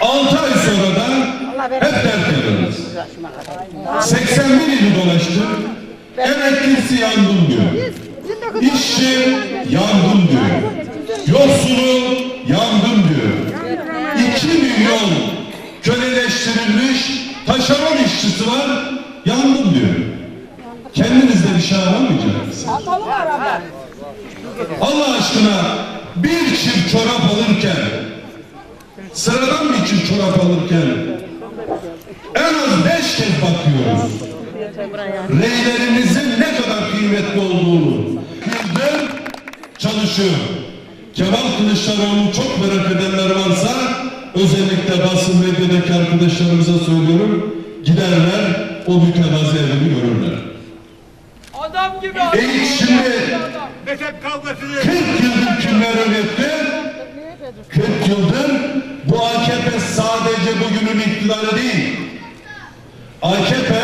Altı ay sonra da hep terk ederiz. 81 ili dolaştım. Emeklisi yandım diyor. İşçi yandım diyor. Yoksulu yandım diyor. 2 milyon köleleştirilmiş taşeron işçisi var yandım diyor. Kendinizden işe aramayacak mısınız? Allah aşkına bir çift çorap alırken sıradan bir çift çorap alırken en az beş kez bakıyoruz. Reylerinizin ne kadar kıymetli olduğunu. Yıldır çalışıyor. Kemal Kılıçdaroğlu'nu çok merak edenler varsa özellikle basın medyadaki arkadaşlarımıza söylüyorum. Giderler o mütevazi evini görürler. Adam gibi E şimdi Mezhep kavgasını 40 yıldır kimler yönetti? 40 yıldır bu AKP sadece iktidarı değil. AKP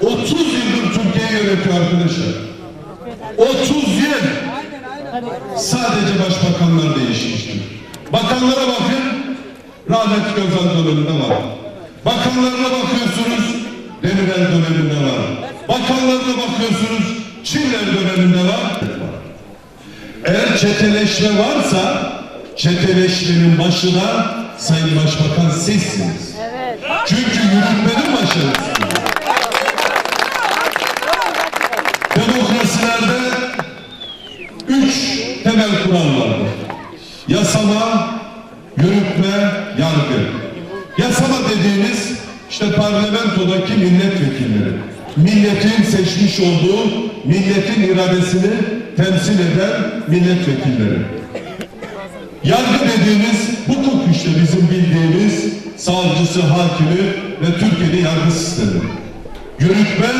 30 yıldır Türkiye'yi yönetiyor arkadaşlar. 30 yıl. Sadece başbakanlar değişmiştir. Bakanlara bakın. Rahmetli Özal döneminde var. Bakanlarına bakıyorsunuz. Demirel döneminde var. Bakanlarına bakıyorsunuz. Çiller döneminde var. Eğer çeteleşme varsa çeteleşmenin başı da Sayın Başbakan sizsiniz. Çünkü yürütmenin sizsiniz. Demokrasilerde üç temel kural vardır. Yasama, yürütme, yargı. Yasama dediğimiz işte parlamentodaki milletvekilleri. Milletin seçmiş olduğu, milletin iradesini temsil eden milletvekilleri. Yargı dediğimiz hukuk işte bizim bildiğimiz savcısı, hakimi ve Türkiye'de yargı sistemi. Yürütme,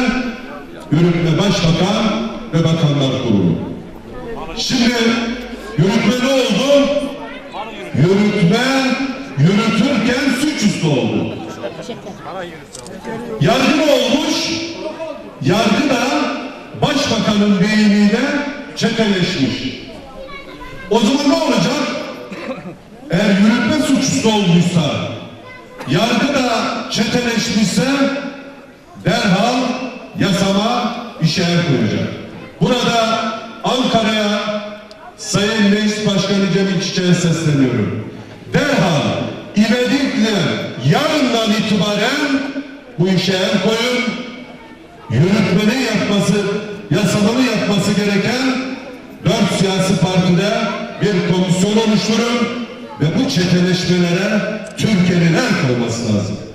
yürütme başbakan ve bakanlar kurulu. Şimdi yürütme ne oldu? Yürütme yürütürken suçüstü oldu. Yargı ne olmuş? Yargı da başbakanın beyniyle çeteleşmiş. O zaman ne olacak? Eğer yürütme suçüstü olduysa, yargı da çeteleşmişse derhal yasama işe koyacak. Burada Ankara'ya Sayın Meclis Başkanı Cemil Çiçek'e sesleniyorum. Derhal ivedilikle yarından itibaren bu işe el koyun. Yürütmenin yapması, yasamanın yapması gereken dört siyasi partide bir komisyon oluşturun ve bu çeteleşmelere Türkiye'nin pela cidade.